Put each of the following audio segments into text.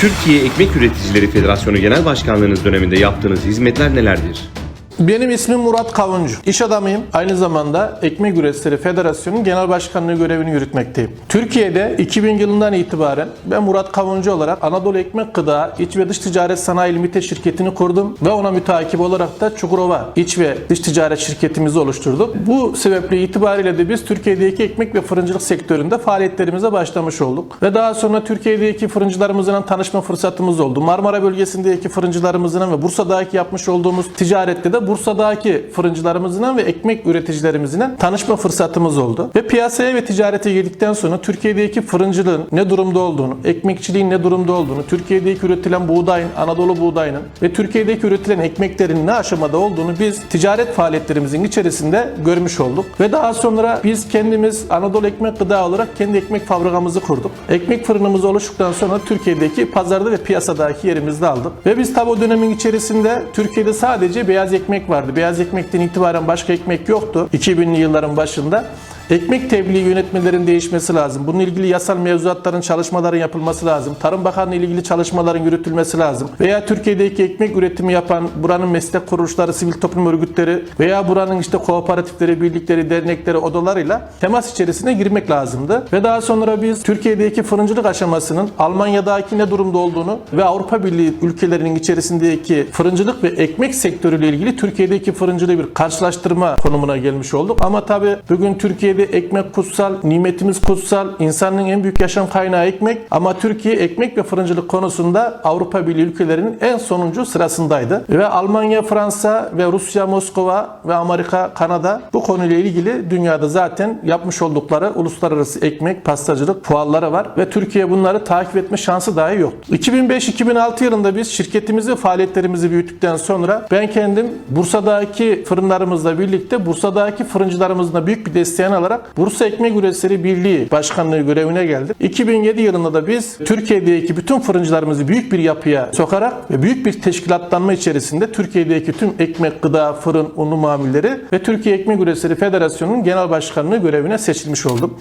Türkiye Ekmek Üreticileri Federasyonu Genel Başkanlığınız döneminde yaptığınız hizmetler nelerdir? Benim ismim Murat Kavuncu. İş adamıyım. Aynı zamanda Ekmek Üreticileri Federasyonu Genel Başkanlığı görevini yürütmekteyim. Türkiye'de 2000 yılından itibaren ben Murat Kavuncu olarak Anadolu Ekmek Gıda İç ve Dış Ticaret Sanayi Limited şirketini kurdum ve ona müteakip olarak da Çukurova İç ve Dış Ticaret şirketimizi oluşturduk. Bu sebeple itibariyle de biz Türkiye'deki ekmek ve fırıncılık sektöründe faaliyetlerimize başlamış olduk. Ve daha sonra Türkiye'deki fırıncılarımızla tanışma fırsatımız oldu. Marmara bölgesindeki fırıncılarımızla ve Bursa'daki yapmış olduğumuz ticarette de Bursa'daki fırıncılarımızla ve ekmek üreticilerimizle tanışma fırsatımız oldu. Ve piyasaya ve ticarete girdikten sonra Türkiye'deki fırıncılığın ne durumda olduğunu, ekmekçiliğin ne durumda olduğunu, Türkiye'deki üretilen buğdayın, Anadolu buğdayının ve Türkiye'deki üretilen ekmeklerin ne aşamada olduğunu biz ticaret faaliyetlerimizin içerisinde görmüş olduk. Ve daha sonra biz kendimiz Anadolu Ekmek Gıda olarak kendi ekmek fabrikamızı kurduk. Ekmek fırınımız oluştuktan sonra Türkiye'deki pazarda ve piyasadaki yerimizi de aldık. Ve biz tabi o dönemin içerisinde Türkiye'de sadece beyaz ekmek vardı. Beyaz ekmekten itibaren başka ekmek yoktu 2000'li yılların başında. Ekmek tebliğ yönetmelerin değişmesi lazım. Bununla ilgili yasal mevzuatların çalışmaların yapılması lazım. Tarım Bakanlığı ile ilgili çalışmaların yürütülmesi lazım. Veya Türkiye'deki ekmek üretimi yapan buranın meslek kuruluşları, sivil toplum örgütleri veya buranın işte kooperatifleri, birlikleri, dernekleri, odalarıyla temas içerisine girmek lazımdı. Ve daha sonra biz Türkiye'deki fırıncılık aşamasının Almanya'daki ne durumda olduğunu ve Avrupa Birliği ülkelerinin içerisindeki fırıncılık ve ekmek sektörüyle ilgili Türkiye'deki fırıncılığı bir karşılaştırma konumuna gelmiş olduk. Ama tabii bugün Türkiye'de ekmek kutsal, nimetimiz kutsal, insanın en büyük yaşam kaynağı ekmek. Ama Türkiye ekmek ve fırıncılık konusunda Avrupa Birliği ülkelerinin en sonuncu sırasındaydı. Ve Almanya, Fransa ve Rusya, Moskova ve Amerika, Kanada bu konuyla ilgili dünyada zaten yapmış oldukları uluslararası ekmek, pastacılık fuarları var ve Türkiye bunları takip etme şansı dahi yok. 2005-2006 yılında biz şirketimizi faaliyetlerimizi büyüttükten sonra ben kendim Bursa'daki fırınlarımızla birlikte Bursa'daki fırıncılarımızla büyük bir desteğini alarak Bursa Ekmek Üreticileri Birliği Başkanlığı görevine geldim. 2007 yılında da biz Türkiye'deki bütün fırıncılarımızı büyük bir yapıya sokarak ve büyük bir teşkilatlanma içerisinde Türkiye'deki tüm ekmek, gıda, fırın, unlu mamulleri ve Türkiye Ekmek Üreticileri Federasyonu'nun genel başkanlığı görevine seçilmiş oldum.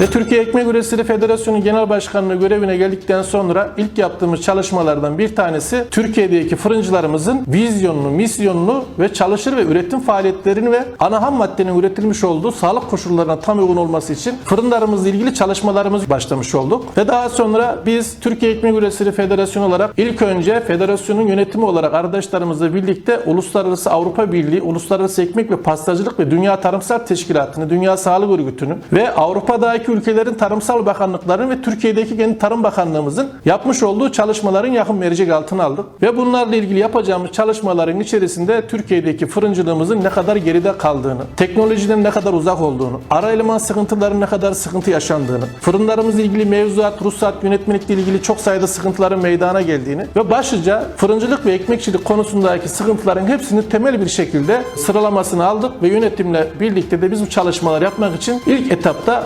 Ve Türkiye Ekmek Üreticileri Federasyonu Genel Başkanlığı görevine geldikten sonra ilk yaptığımız çalışmalardan bir tanesi Türkiye'deki fırıncılarımızın vizyonunu, misyonunu ve çalışır ve üretim faaliyetlerini ve ana ham maddenin üretilmiş olduğu sağlık koşullarına tam uygun olması için fırınlarımızla ilgili çalışmalarımız başlamış olduk. Ve daha sonra biz Türkiye Ekmek Üreticileri Federasyonu olarak ilk önce federasyonun yönetimi olarak arkadaşlarımızla birlikte Uluslararası Avrupa Birliği, Uluslararası Ekmek ve Pastacılık ve Dünya Tarımsal Teşkilatı'nı, Dünya Sağlık Örgütü'nü ve Avrupa'daki ülkelerin tarımsal bakanlıklarının ve Türkiye'deki kendi Tarım Bakanlığımızın yapmış olduğu çalışmaların yakın mercek altına aldık. Ve bunlarla ilgili yapacağımız çalışmaların içerisinde Türkiye'deki fırıncılığımızın ne kadar geride kaldığını, teknolojiden ne kadar uzak olduğunu, ara eleman sıkıntıların ne kadar sıkıntı yaşandığını, fırınlarımızla ilgili mevzuat, ruhsat, yönetmelikle ilgili çok sayıda sıkıntıların meydana geldiğini ve başlıca fırıncılık ve ekmekçilik konusundaki sıkıntıların hepsini temel bir şekilde sıralamasını aldık ve yönetimle birlikte de biz bu çalışmalar yapmak için ilk etapta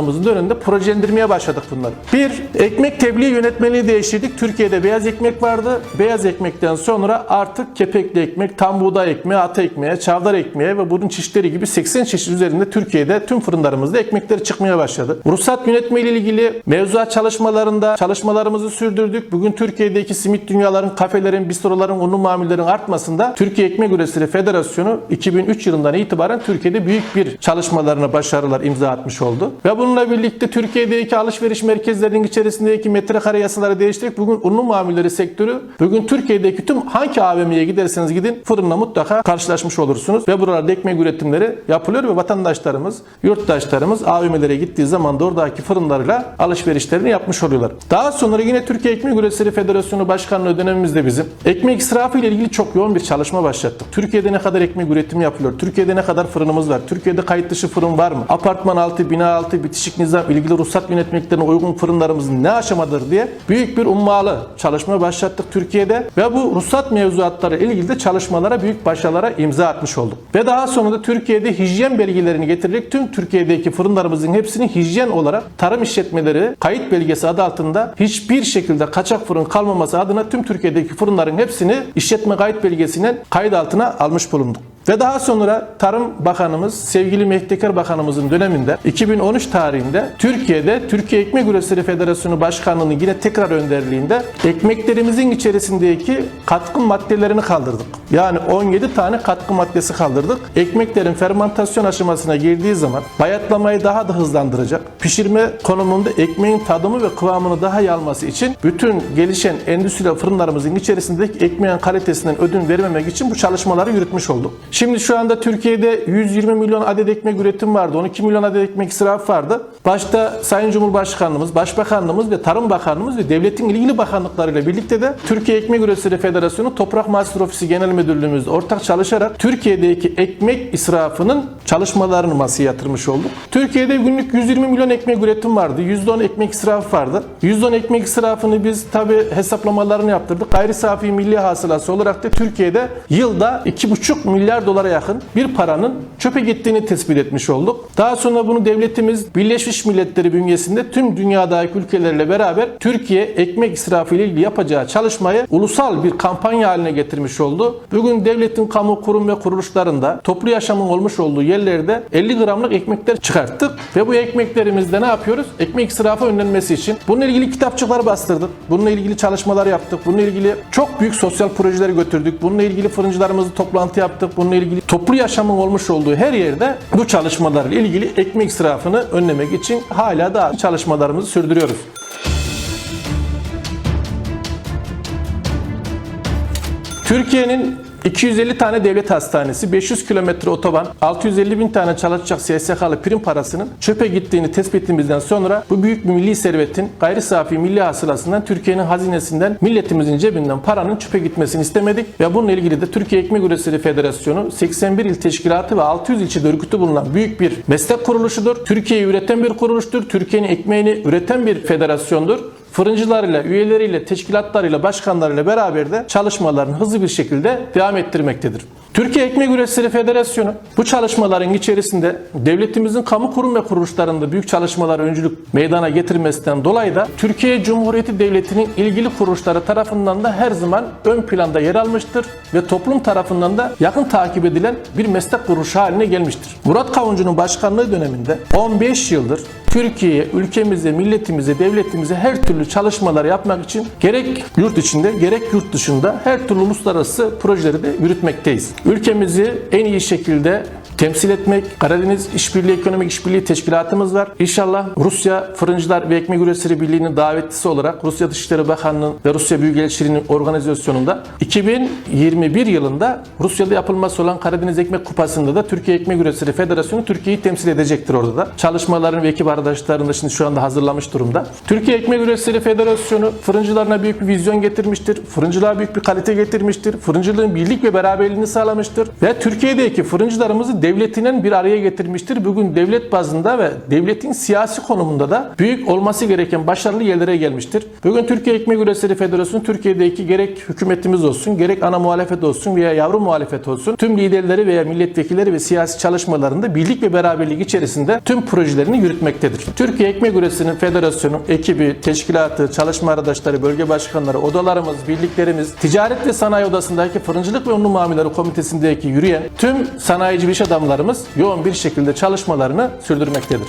başkanlığımızın döneminde projelendirmeye başladık bunları. Bir, ekmek tebliğ yönetmeliği değiştirdik. Türkiye'de beyaz ekmek vardı. Beyaz ekmekten sonra artık kepekli ekmek, tam buğday ekmeği, ata ekmeği, çavdar ekmeği ve bunun çeşitleri gibi 80 çeşit üzerinde Türkiye'de tüm fırınlarımızda ekmekleri çıkmaya başladı. Ruhsat yönetme ile ilgili mevzuat çalışmalarında çalışmalarımızı sürdürdük. Bugün Türkiye'deki simit dünyaların, kafelerin, bistroların, unlu mamullerin artmasında Türkiye Ekmek Üreticileri Federasyonu 2003 yılından itibaren Türkiye'de büyük bir çalışmalarına başarılar imza atmış oldu. Ve bununla birlikte Türkiye'deki alışveriş merkezlerinin içerisindeki metrekare yasaları değiştirdik. Bugün unlu mamulleri sektörü, bugün Türkiye'deki tüm hangi AVM'ye giderseniz gidin fırınla mutlaka karşılaşmış olursunuz. Ve buralarda ekmek üretimleri yapılıyor ve vatandaşlarımız, yurttaşlarımız AVM'lere gittiği zaman da oradaki fırınlarıyla alışverişlerini yapmış oluyorlar. Daha sonra yine Türkiye Ekmek Üreticileri Federasyonu Başkanlığı dönemimizde bizim ekmek israfı ile ilgili çok yoğun bir çalışma başlattık. Türkiye'de ne kadar ekmek üretimi yapılıyor? Türkiye'de ne kadar fırınımız var? Türkiye'de kayıt dışı fırın var mı? Apartman altı, bina altı, bitişik nizam, ilgili ruhsat yönetmeliklerine uygun fırınlarımızın ne aşamadır diye büyük bir ummalı çalışma başlattık Türkiye'de ve bu ruhsat mevzuatları ilgili de çalışmalara büyük başarılara imza atmış olduk. Ve daha sonra da Türkiye'de hijyen belgelerini getirerek tüm Türkiye'deki fırınlarımızın hepsini hijyen olarak tarım işletmeleri kayıt belgesi adı altında hiçbir şekilde kaçak fırın kalmaması adına tüm Türkiye'deki fırınların hepsini işletme kayıt belgesinin kayıt altına almış bulunduk. Ve daha sonra Tarım Bakanımız, sevgili Mehdiker Bakanımızın döneminde 2013 tarihinde Türkiye'de Türkiye Ekmek Üreticileri Federasyonu Başkanlığı'nın yine tekrar önderliğinde ekmeklerimizin içerisindeki katkı maddelerini kaldırdık. Yani 17 tane katkı maddesi kaldırdık. Ekmeklerin fermentasyon aşamasına girdiği zaman bayatlamayı daha da hızlandıracak. Pişirme konumunda ekmeğin tadımı ve kıvamını daha iyi alması için bütün gelişen endüstriyel fırınlarımızın içerisindeki ekmeğin kalitesinden ödün vermemek için bu çalışmaları yürütmüş olduk. Şimdi şu anda Türkiye'de 120 milyon adet ekmek üretim vardı. 12 milyon adet ekmek israfı vardı. Başta Sayın Cumhurbaşkanlığımız, Başbakanlığımız ve Tarım Bakanlığımız ve devletin ilgili bakanlıklarıyla birlikte de Türkiye Ekmek Üreticileri Federasyonu Toprak Mahsulü Ofisi Genel Müdürlüğümüz ortak çalışarak Türkiye'deki ekmek israfının çalışmalarını masaya yatırmış olduk. Türkiye'de günlük 120 milyon ekmek üretim vardı. %10 ekmek israfı vardı. %10 ekmek israfını biz tabi hesaplamalarını yaptırdık. Gayri safi milli hasılası olarak da Türkiye'de yılda 2,5 milyar dolara yakın bir paranın çöpe gittiğini tespit etmiş olduk. Daha sonra bunu devletimiz Birleşmiş Milletleri bünyesinde tüm dünyadaki ülkelerle beraber Türkiye ekmek israfı ile ilgili yapacağı çalışmayı ulusal bir kampanya haline getirmiş oldu. Bugün devletin kamu kurum ve kuruluşlarında toplu yaşamın olmuş olduğu yerlerde 50 gramlık ekmekler çıkarttık ve bu ekmeklerimizde ne yapıyoruz? Ekmek israfı önlenmesi için bununla ilgili kitapçıklar bastırdık. Bununla ilgili çalışmalar yaptık. Bununla ilgili çok büyük sosyal projeler götürdük. Bununla ilgili fırıncılarımızla toplantı yaptık. Bununla ilgili toplu yaşamın olmuş olduğu her yerde bu çalışmalarla ilgili ekmek israfını önlemek için hala da çalışmalarımızı sürdürüyoruz. Türkiye'nin 250 tane devlet hastanesi, 500 kilometre otoban, 650 bin tane çalışacak SSK'lı prim parasının çöpe gittiğini tespit ettiğimizden sonra bu büyük bir milli servetin gayri safi milli hasılasından Türkiye'nin hazinesinden milletimizin cebinden paranın çöpe gitmesini istemedik ve bununla ilgili de Türkiye Ekmek Üreticileri Federasyonu 81 il teşkilatı ve 600 ilçe örgütü bulunan büyük bir meslek kuruluşudur. Türkiye'yi üreten bir kuruluştur. Türkiye'nin ekmeğini üreten bir federasyondur fırıncılarıyla, üyeleriyle, teşkilatlarıyla, başkanlarıyla beraber de çalışmalarını hızlı bir şekilde devam ettirmektedir. Türkiye Ekmek Üreticileri Federasyonu bu çalışmaların içerisinde devletimizin kamu kurum ve kuruluşlarında büyük çalışmalar öncülük meydana getirmesinden dolayı da Türkiye Cumhuriyeti Devleti'nin ilgili kuruluşları tarafından da her zaman ön planda yer almıştır ve toplum tarafından da yakın takip edilen bir meslek kuruluşu haline gelmiştir. Murat Kavuncu'nun başkanlığı döneminde 15 yıldır Türkiye'ye, ülkemize, milletimize, devletimize her türlü çalışmalar yapmak için gerek yurt içinde gerek yurt dışında her türlü uluslararası projeleri de yürütmekteyiz. Ülkemizi en iyi şekilde temsil etmek. Karadeniz İşbirliği Ekonomik İşbirliği Teşkilatımız var. İnşallah Rusya Fırıncılar ve Ekmek Üreticileri Birliği'nin davetlisi olarak Rusya Dışişleri Bakanlığı'nın ve Rusya Büyükelçiliği'nin organizasyonunda 2021 yılında Rusya'da yapılması olan Karadeniz Ekmek Kupası'nda da Türkiye Ekmek Üreticileri Federasyonu Türkiye'yi temsil edecektir orada da. Çalışmalarını ve ekip arkadaşlarını da şimdi şu anda hazırlamış durumda. Türkiye Ekmek Üreticileri Federasyonu fırıncılarına büyük bir vizyon getirmiştir. Fırıncılığa büyük bir kalite getirmiştir. Fırıncılığın birlik ve beraberliğini sağlamıştır. Ve Türkiye'deki fırıncılarımızı devletinin bir araya getirmiştir. Bugün devlet bazında ve devletin siyasi konumunda da büyük olması gereken başarılı yerlere gelmiştir. Bugün Türkiye Ekmek Üreticileri Federasyonu Türkiye'deki gerek hükümetimiz olsun, gerek ana muhalefet olsun veya yavru muhalefet olsun tüm liderleri veya milletvekilleri ve siyasi çalışmalarında birlik ve beraberlik içerisinde tüm projelerini yürütmektedir. Türkiye Ekmek Üreticileri Federasyonu ekibi, teşkilatı, çalışma arkadaşları, bölge başkanları, odalarımız, birliklerimiz, ticaret ve sanayi odasındaki fırıncılık ve unlu mamuları komitesindeki yürüyen tüm sanayici iş adamlarımız yoğun bir şekilde çalışmalarını sürdürmektedir.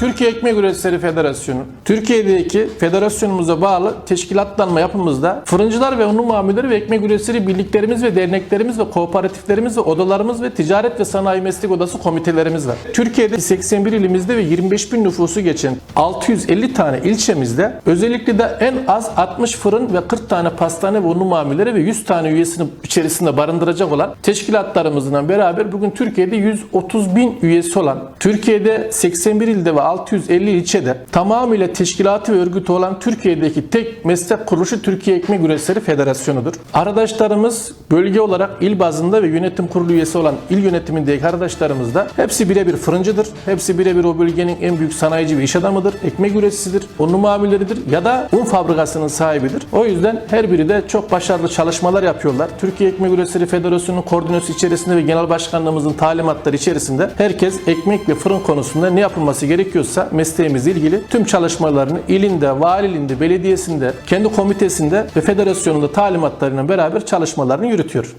Türkiye Ekmek Üreticileri Federasyonu, Türkiye'deki federasyonumuza bağlı teşkilatlanma yapımızda fırıncılar ve unlu mamulleri ve ekmek üreticileri birliklerimiz ve derneklerimiz ve kooperatiflerimiz ve odalarımız ve ticaret ve sanayi meslek odası komitelerimiz var. Türkiye'de 81 ilimizde ve 25 bin nüfusu geçen 650 tane ilçemizde özellikle de en az 60 fırın ve 40 tane pastane ve unlu mamulleri ve 100 tane üyesini içerisinde barındıracak olan teşkilatlarımızla beraber bugün Türkiye'de 130 bin üyesi olan Türkiye'de 81 ilde ve 650 ilçede tamamıyla teşkilatı ve örgütü olan Türkiye'deki tek meslek kuruluşu Türkiye Ekmek Üreticileri Federasyonu'dur. Arkadaşlarımız bölge olarak il bazında ve yönetim kurulu üyesi olan il yönetimindeki arkadaşlarımız da hepsi birebir fırıncıdır. Hepsi birebir o bölgenin en büyük sanayici ve iş adamıdır. Ekmek üreticisidir. Unlu mamulleridir ya da un fabrikasının sahibidir. O yüzden her biri de çok başarılı çalışmalar yapıyorlar. Türkiye Ekmek Üreticileri Federasyonu'nun koordinasyonu içerisinde ve genel başkanlığımızın talimatları içerisinde herkes ekmek ve fırın konusunda ne yapılması gerekiyor gerekiyorsa mesleğimizle ilgili tüm çalışmalarını ilinde, valiliğinde, belediyesinde, kendi komitesinde ve federasyonunda talimatlarıyla beraber çalışmalarını yürütüyor.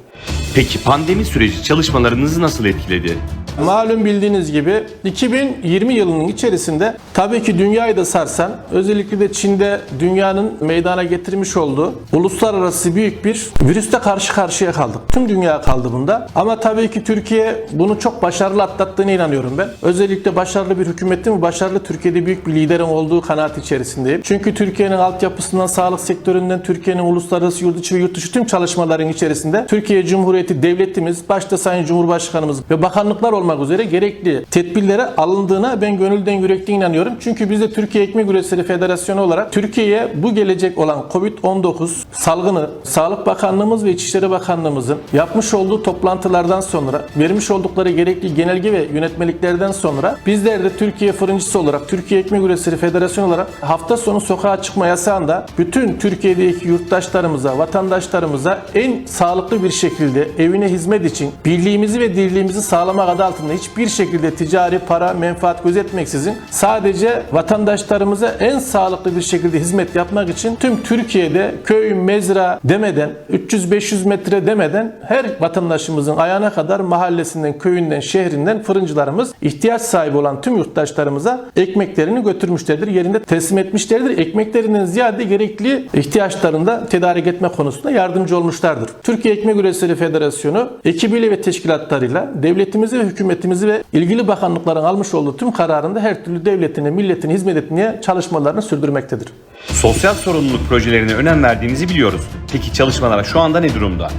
Peki pandemi süreci çalışmalarınızı nasıl etkiledi? Malum bildiğiniz gibi 2020 yılının içerisinde tabii ki dünyayı da sarsan özellikle de Çin'de dünyanın meydana getirmiş olduğu uluslararası büyük bir virüste karşı karşıya kaldık. Tüm dünya kaldı bunda. Ama tabii ki Türkiye bunu çok başarılı atlattığına inanıyorum ben. Özellikle başarılı bir hükümetin ve başarılı Türkiye'de büyük bir liderin olduğu kanaat içerisindeyim. Çünkü Türkiye'nin altyapısından, sağlık sektöründen, Türkiye'nin uluslararası yurt içi ve yurt dışı tüm çalışmaların içerisinde Türkiye Cumhuriyeti devletimiz, başta Sayın Cumhurbaşkanımız ve bakanlıklar olmak üzere gerekli tedbirlere alındığına ben gönülden yürekten inanıyorum. Çünkü biz de Türkiye Ekmek Üreticileri Federasyonu olarak Türkiye'ye bu gelecek olan Covid-19 salgını Sağlık Bakanlığımız ve İçişleri Bakanlığımızın yapmış olduğu toplantılardan sonra vermiş oldukları gerekli genelge ve yönetmeliklerden sonra bizler de Türkiye fırıncısı olarak Türkiye Ekmek Üreticileri Federasyonu olarak hafta sonu sokağa çıkma yasağında bütün Türkiye'deki yurttaşlarımıza, vatandaşlarımıza en sağlıklı bir şekilde evine hizmet için birliğimizi ve dirliğimizi sağlamak adı altında hiçbir şekilde ticari para, menfaat gözetmeksizin sadece vatandaşlarımıza en sağlıklı bir şekilde hizmet yapmak için tüm Türkiye'de köy, mezra demeden 300-500 metre demeden her vatandaşımızın ayağına kadar mahallesinden, köyünden, şehrinden fırıncılarımız ihtiyaç sahibi olan tüm yurttaşlarımıza ekmeklerini götürmüşlerdir. Yerinde teslim etmişlerdir. Ekmeklerinden ziyade gerekli ihtiyaçlarını da tedarik etme konusunda yardımcı olmuşlardır. Türkiye Ekmek Üreticileri Federasyonu ekibiyle ve teşkilatlarıyla devletimizi ve hükümetimizi ve ilgili bakanlıkların almış olduğu tüm kararında her türlü devletine, milletine hizmet etmeye çalışmalarını sürdürmektedir. Sosyal sorumluluk projelerine önem verdiğinizi biliyoruz. Peki çalışmalar şu anda ne durumda?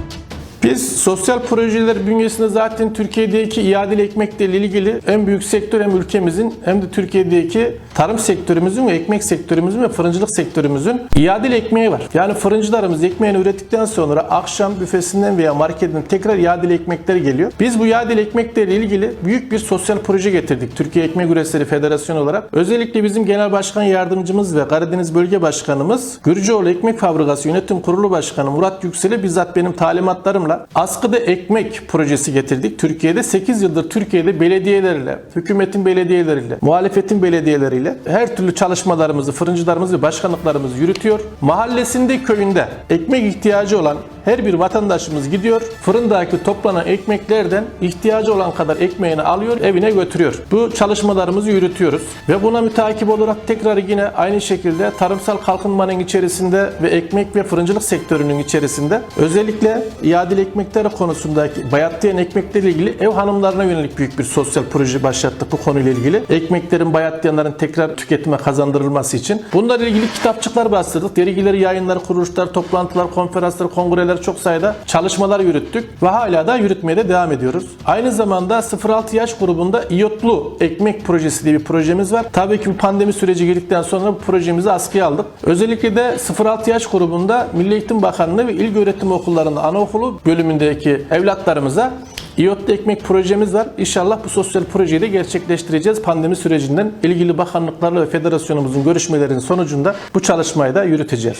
Biz sosyal projeler bünyesinde zaten Türkiye'deki iadeli ekmekle ilgili en büyük sektör hem ülkemizin hem de Türkiye'deki tarım sektörümüzün ve ekmek sektörümüzün ve fırıncılık sektörümüzün iadeli ekmeği var. Yani fırıncılarımız ekmeğini ürettikten sonra akşam büfesinden veya marketinden tekrar iadeli ekmekler geliyor. Biz bu iadeli ekmeklerle ilgili büyük bir sosyal proje getirdik Türkiye Ekmek Üreticileri Federasyonu olarak. Özellikle bizim Genel Başkan Yardımcımız ve Karadeniz Bölge Başkanımız Gürcüoğlu Ekmek Fabrikası Yönetim Kurulu Başkanı Murat Yüksel'e bizzat benim talimatlarımla askıda ekmek projesi getirdik. Türkiye'de 8 yıldır Türkiye'de belediyelerle, hükümetin belediyeleriyle, muhalefetin belediyeleriyle her türlü çalışmalarımızı fırıncılarımız ve başkanlıklarımız yürütüyor. Mahallesinde, köyünde ekmek ihtiyacı olan her bir vatandaşımız gidiyor. Fırındaki toplanan ekmeklerden ihtiyacı olan kadar ekmeğini alıyor, evine götürüyor. Bu çalışmalarımızı yürütüyoruz. Ve buna mütakip olarak tekrar yine aynı şekilde tarımsal kalkınmanın içerisinde ve ekmek ve fırıncılık sektörünün içerisinde özellikle iadeli ekmekler konusundaki bayatlayan ekmeklerle ilgili ev hanımlarına yönelik büyük bir sosyal proje başlattık bu konuyla ilgili. Ekmeklerin bayatlayanların tekrar tüketime kazandırılması için. Bunlarla ilgili kitapçıklar bastırdık. Dergileri, yayınlar, kuruluşlar, toplantılar, konferanslar, kongreler çok sayıda çalışmalar yürüttük ve hala da yürütmeye de devam ediyoruz. Aynı zamanda 0-6 yaş grubunda iyotlu ekmek projesi diye bir projemiz var. Tabii ki bu pandemi süreci girdikten sonra bu projemizi askıya aldık. Özellikle de 0-6 yaş grubunda Milli Eğitim Bakanlığı ve İlköğretim Okullarında anaokulu bölümündeki evlatlarımıza İyotlu ekmek projemiz var. İnşallah bu sosyal projeyi de gerçekleştireceğiz. Pandemi sürecinden ilgili bakanlıklarla ve federasyonumuzun görüşmelerinin sonucunda bu çalışmayı da yürüteceğiz.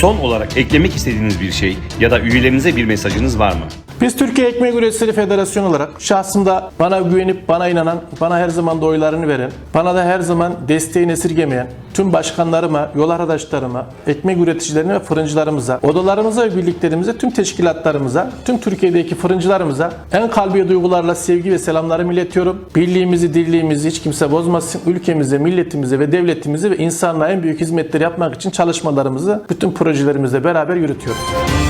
Son olarak eklemek istediğiniz bir şey ya da üyelerinize bir mesajınız var mı? Biz Türkiye Ekmek Üreticileri Federasyonu olarak şahsımda bana güvenip bana inanan, bana her zaman da oylarını veren, bana da her zaman desteğini esirgemeyen tüm başkanlarıma, yol arkadaşlarıma, ekmek üreticilerine ve fırıncılarımıza, odalarımıza ve birliklerimize, tüm teşkilatlarımıza, tüm Türkiye'deki fırıncılarımıza en kalbi duygularla sevgi ve selamlarımı iletiyorum. Birliğimizi, dirliğimizi hiç kimse bozmasın. Ülkemize, milletimize ve devletimize ve insanlığa en büyük hizmetleri yapmak için çalışmalarımızı bütün projelerimizle beraber yürütüyoruz.